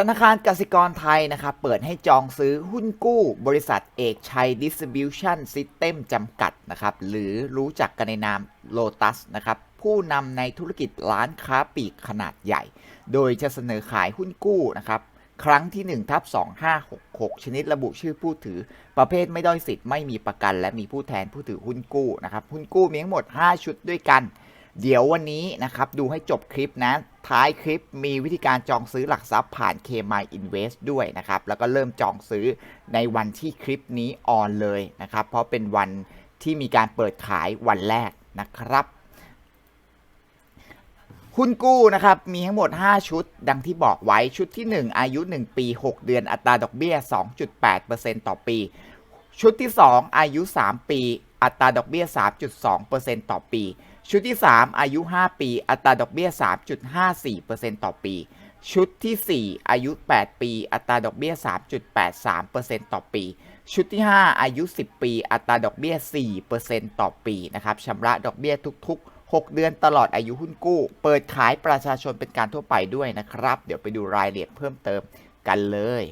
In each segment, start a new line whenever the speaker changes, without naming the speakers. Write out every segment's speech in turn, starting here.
ธนาคารกสิกรไทยนะครับเปิดให้จองซื้อหุ้นกู้บริษัทเอกชัย Distribution System จำกัดนะครับหรือรู้จักกันในนาม Lotus นะครับผู้นำในธุรกิจร้านค้าปลีกขนาดใหญ่ โดยจะเสนอขายหุ้นกู้นะครับครั้งที่1ทับ2566 ชนิดระบุชื่อผู้ถือ ประเภทไม่ด้อยสิทธิ์ไม่มีประกัน และมีผู้แทนผู้ถือหุ้นกู้นะครับหุ้นกู้มีทั้งหมด 5 ชุดด้วยกัน เดี๋ยววันนี้นะครับดูให้จบคลิปนะ ท้ายคลิปมีวิธีการจองซื้อหลักทรัพย์ผ่าน KMY Invest ด้วยนะครับ แล้วก็เริ่มจองซื้อในวันที่คลิปนี้ออนเลยนะครับ เพราะเป็นวันที่มีการเปิดขายวันแรกนะครับหุ้นกู้นะครับ มีทั้งหมด 5 ชุด ดังที่บอกไว้ชุดที่ 1 อายุ 1 ปี 6 เดือนอัตราดอกเบี้ย 2.8%ต่อปี ชุดที่ 2 อายุ 3 ปี อัตราดอกเบี้ย 3.2%ต่อปี ชุดที่ 3 อายุ 5 ปี อัตราดอกเบี้ย 3.54%ต่อปี ชุดที่ 4 อายุ 8 ปี อัตราดอกเบี้ย 3.83%ต่อปี ชุดที่ 5 อายุ 10 ปี อัตราดอกเบี้ย 4%ต่อปีนะครับชำระดอกเบี้ยทุก ๆ 6 เดือนตลอดอายุหุ้นกู้ เปิดขายประชาชนเป็นการทั่วไปด้วยนะครับ เดี๋ยวไปดูรายละเอียดเพิ่มเติมกันเลย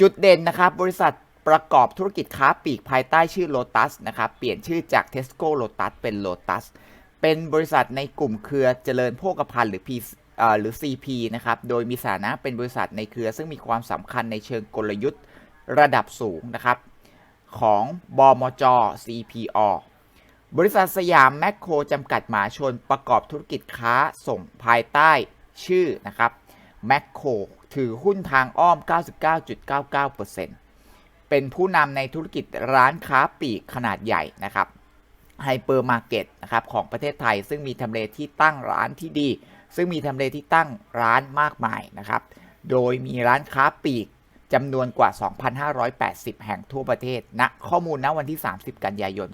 จุดเด่นนะครับบริษัท ประกอบธุรกิจค้าปลีกภายใต้ชื่อ Lotus นะครับ เปลี่ยนชื่อจาก Tesco Lotus เป็น Lotus เป็นบริษัทในกลุ่มเครือเจริญโภคภัณฑ์หรือ P อหรือ CP นะครับ โดยมีสถานะเป็นบริษัทในเครือ ซึ่งมีความสำคัญในเชิงกลยุทธ์ระดับสูงนะครับ ของบมจ CPO บริษัทสยามแมคโครจำกัดมหาชนประกอบธุรกิจค้าส่งภายใต้ชื่อนะครับแมคโครถือหุ้นทางอ้อม 99.99% เป็นผู้นำในธุรกิจร้านค้าปลีกขนาดใหญ่นะครับไฮเปอร์มาร์เก็ตนะครับของประเทศไทย ซึ่งมีทำเลที่ตั้งร้านที่ดี ซึ่งมีทำเลที่ตั้งร้านมากมายนะครับ โดยมีร้านค้าปลีกจำนวนกว่า 2,580 แห่งทั่วประเทศณนะข้อมูลณวันที่ 30 กันยายน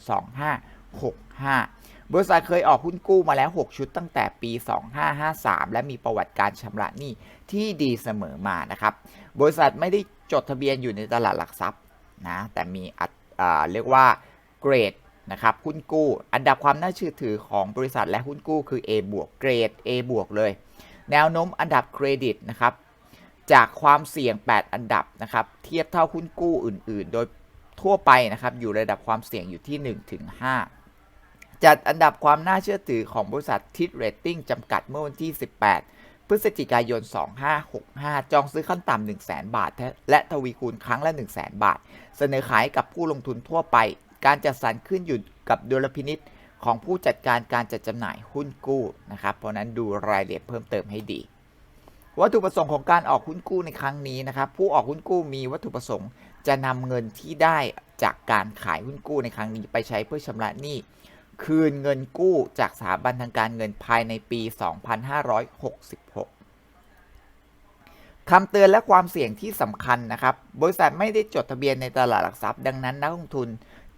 2565 บริษัทเคยออกหุ้นกู้มาแล้ว 6 ชุดตั้งแต่ปี 2553 และมีประวัติการชำระหนี้ที่ดีเสมอมานะครับ บริษัทไม่ได้จดทะเบียนอยู่ในตลาดหลักทรัพย์ นะแต่มีอัตอ่าเรียกว่าเกรดนะครับหุ้นกู้ อันดับความน่าเชื่อถือของบริษัทและหุ้นกู้คือ A บวกเกรด A บวกเลย แนวโน้มอันดับเครดิตนะครับจากความเสี่ยง 8 อันดับนะครับเทียบเท่าหุ้นกู้อื่น ๆ โดยทั่วไปนะครับอยู่ระดับความเสี่ยงอยู่ที่1-5จัดอันดับความน่าเชื่อถือของบริษัททิดเรตติ้งจำกัดเมื่อวันที่ 18 พฤศจิกายน 2565 จองซื้อขั้นต่ำ 1 0 0 0 0 0 บาท และทวีคูณครั้งละ 1 0 0 0 0 0 บาท เสนอขายกับผู้ลงทุนทั่วไป การจัดสรรขึ้นอยู่กับดุลพินิษของผู้จัดการการจัดจำหน่ายหุ้นกู้นะครับ เพราะนั้นดูรายละเอียดเพิ่มเติมให้ดีวัตถุประสงค์ของการออกหุ้นกู้ในครั้งนี้นะครับ ผู้ออกหุ้นกู้มีวัตถุประสงค์ จะนำเงินที่ได้จากการขายหุ้นกู้ในครั้งนี้ไปใช้เพื่อชำระหนี้ คืนเงินกู้จากสถาบันทางการเงินภายในปี 2566 คำเตือนและความเสี่ยงที่สำคัญนะครับ บริษัทไม่ได้จดทะเบียนในตลาดหลักทรัพย์ ดังนั้นนักลงทุน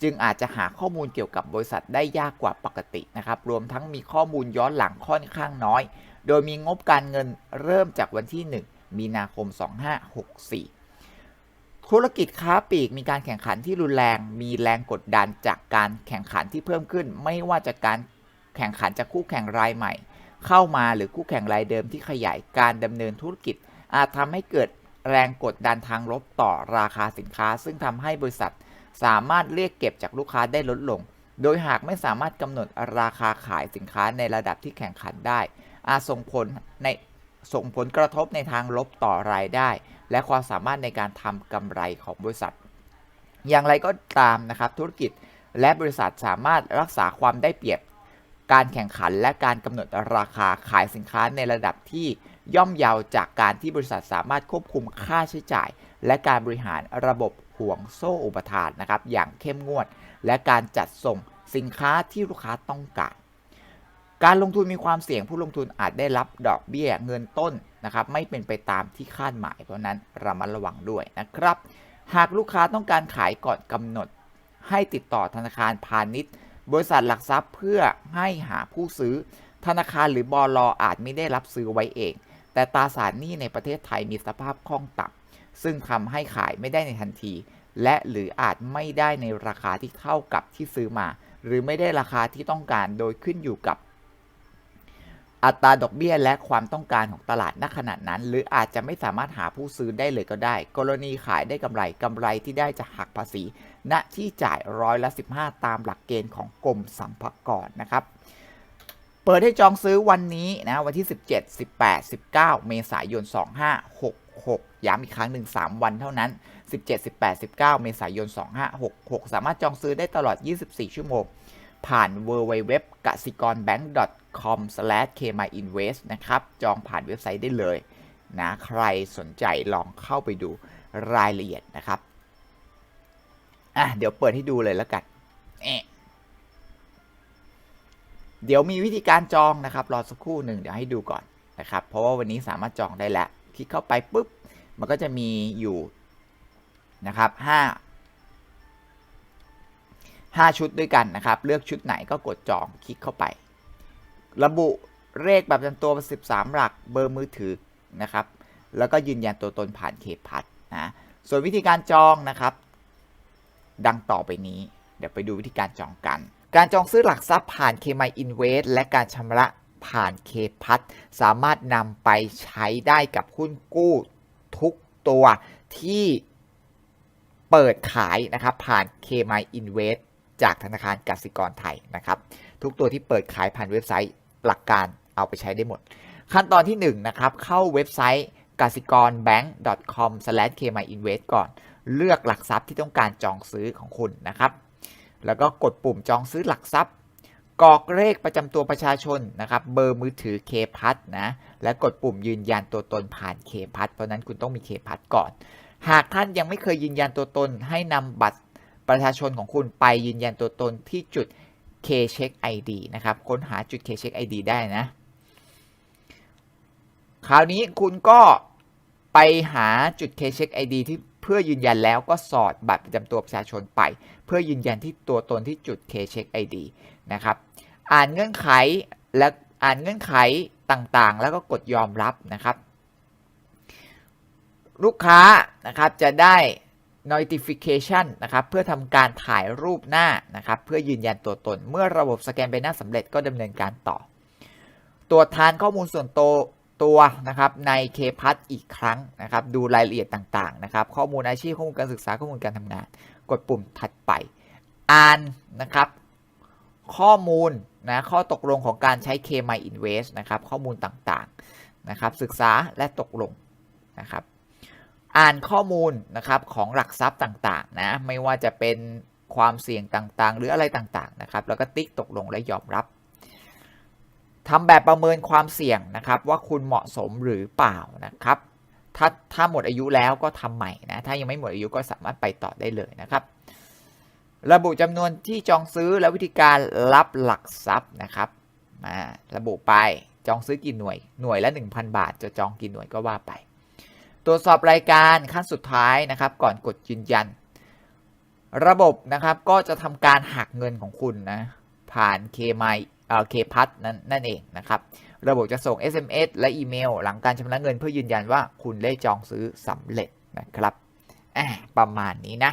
จึงอาจจะหาข้อมูลเกี่ยวกับบริษัทได้ยากกว่าปกตินะครับ รวมทั้งมีข้อมูลย้อนหลังค่อนข้างน้อย โดยมีงบการเงินเริ่มจากวันที่ 1 มีนาคม 2564 ธุรกิจค้าปลีกมีการแข่งขันที่รุนแรง มีแรงกดดันจากการแข่งขันที่เพิ่มขึ้น ไม่ว่าจากการแข่งขันจากคู่แข่งรายใหม่ เข้ามาหรือคู่แข่งรายเดิมที่ขยายการดำเนินธุรกิจ อาจทำให้เกิดแรงกดดันทางลบต่อราคาสินค้า ซึ่งทำให้บริษัท สามารถเรียกเก็บจากลูกค้าได้ลดลง โดยหากไม่สามารถกำหนดราคาขายสินค้าในระดับที่แข่งขันได้ อาจส่งผลในส่งผลกระทบในทางลบต่อรายได้ และความสามารถในการทำกำไรของบริษัท อย่างไรก็ตามนะครับธุรกิจและบริษัทสามารถรักษาความได้เปรียบการแข่งขันและการกำหนดราคาขายสินค้าในระดับที่ย่อมเยาวจากการที่บริษัทสามารถควบคุมค่าใช้จ่าย และการบริหารระบบห่วงโซ่อุปทานนะครับอย่างเข้มงวด และการจัดส่งสินค้าที่ลูกค้าต้องการ การลงทุนมีความเสี่ยงผู้ลงทุนอาจได้รับดอกเบี้ยเงินต้น นะครับไม่เป็นไปตามที่คาดหมาย เพราะนั้นระมัดระวังด้วยนะครับ หากลูกค้าต้องการขายก่อนกำหนด ให้ติดต่อธนาคารพาณิชย์ บริษัทหลักทรัพย์เพื่อให้หาผู้ซื้อ ธนาคารหรือบอลอาจไม่ได้รับซื้อไว้เอง แต่ตราสารหนี้ในประเทศไทยมีสภาพคล่องต่ำซึ่งทำให้ขายไม่ได้ในทันที และหรืออาจไม่ได้ในราคาที่เท่ากับที่ซื้อมา หรือไม่ได้ราคาที่ต้องการโดยขึ้นอยู่กับ อัตราดอกเบี้ยและความต้องการของตลาดณขณะนั้น หรืออาจจะไม่สามารถหาผู้ซื้อได้เลยก็ได้ กรณีขายได้กำไรกำไรที่ได้จะหักภาษี ณที่จ่ายร้อยละ 15 ตามหลักเกณฑ์ของกรมสรรพากรนะครับเปิดให้จองซื้อวันนี้นะวันที่ 17 18 19 เมษายน 2566 ย้ำอีกครั้งหนึ่ง3วันเท่านั้น 17 18 19 เมษายน 2566 สามารถจองซื้อได้ตลอด 24 ชั่วโมง ผ่าน w w w g a s i k o r b a n k c o m k m y i n v e s t นะครับ จองผ่านเว็บไซต์ได้เลยนะ ใครสนใจลองเข้าไปดูรายละเอียดนะครับ อะ เดี๋ยวเปิดให้ดูเลยแล้วกันเอเดี๋ยวมีวิธีการจองนะครับ รอสักครู่หนึ่งเดี๋ยวให้ดูก่อนนะครับ เพราะว่าวันนี้สามารถจองได้แล้ว คลิกเข้าไปปุ๊บ มันก็จะมีอยู่นะครับห้า5ชุดด้วยกันนะครับ เลือกชุดไหนก็กดจองคลิกเข้าไป ระบุเลขแบบประจำตัว 13 หลักเบอร์มือถือนะครับ แล้วก็ยืนยันตัวตนผ่านเคพัดนะส่วนวิธีการจองนะครับ ดังต่อไปนี้ เดี๋ยวไปดูวิธีการจองกัน การจองซื้อหลักทรัพย์ผ่านเคม y Invest และการชำระผ่านเคพัดสามารถนำไปใช้ได้กับหุ้นกู้ทุกตัวที่เปิดขายนะครับผ่าน k m y Invest จากธนาคารกสิกรไทยนะครับ ทุกตัวที่เปิดขายผ่านเว็บไซต์ หลักการเอาไปใช้ได้หมด ขั้นตอนที่1นะครับเข้าเว็บไซต์กสิกร bank.com/kmyinvest ก่อน เลือกหลักทรัพย์ที่ต้องการจองซื้อของคุณนะครับ แล้วก็กดปุ่มจองซื้อหลักทรัพย์กรอกเลขประจำตัวประชาชนนะครับเบอร์มือถือเคพัทนะและกดปุ่มยืนยันตัวตนผ่านเคพัทเพราะนั้นคุณต้องมีเคพัทก่อน หากท่านยังไม่เคยยืนยันตัวตนให้นำบัตรประชาชนของคุณไปยืนยันตัวตนที่จุด K-Check ID นะครับ ค้นหาจุด K-Check ID ได้นะ คราวนี้คุณก็ไปหาจุด K-Check ID ที่เพื่อยืนยันแล้วก็สอดบัตรประจำตัวประชาชนไป เพื่อยืนยันที่ตัวตนที่จุด K-Check ID นะครับ อ่านเงื่อนไขและอ่านเงื่อนไขต่างๆ แล้วก็กดยอมรับนะครับ ลูกค้านะครับจะได้ notification นะครับเพื่อทำการถ่ายรูปหน้านะครับเพื่อยืนยันตัวตน เมื่อระบบสแกนใบหน้าสำเร็จก็ดำเนินการต่อ ตรวจทานข้อมูลส่วนตัวตัวนะครับในเคพัทอีกครั้งนะครับดูรายละเอียดต่างๆนะครับข้อมูลอาชีพข้อมูลการศึกษาข้อมูลการทำงาน กดปุ่มถัดไป อ่านนะครับข้อมูลนะข้อตกลงของการใช้ K-My Invest นะครับข้อมูลต่างๆนะครับศึกษาและตกลงนะครับ อ่านข้อมูลนะครับของหลักทรัพย์ต่างๆนะไม่ว่าจะเป็นความเสี่ยงต่างๆ หรืออะไรต่างๆนะครับแล้วก็ติ๊กตกลงและยอมรับทำแบบประเมินความเสี่ยงนะครับว่าคุณเหมาะสมหรือเปล่านะครับ ถ้าถ้าหมดอายุแล้วก็ทำใหม่นะถ้ายังไม่หมดอายุก็สามารถไปต่อได้เลยนะครับ ระบุจำนวนที่จองซื้อและวิธีการรับหลักทรัพย์นะครับมาระบุไปจองซื้อกี่หน่วยหน่วยละ 1,000 บาท จะจองกี่หน่วยก็ว่าไป ตรวจสอบรายการขั้นสุดท้ายนะครับ ก่อนกดยืนยัน ระบบนะครับก็จะทำการหักเงินของคุณนะผ่าน k m y เคพัทนั่นนั่นเองนะครับ ระบบจะส่ง SMS และอีเมล หลังการชำระเงินเพื่อยืนยันว่าคุณได้จองซื้อสำเร็จนะครับประมาณนี้นะ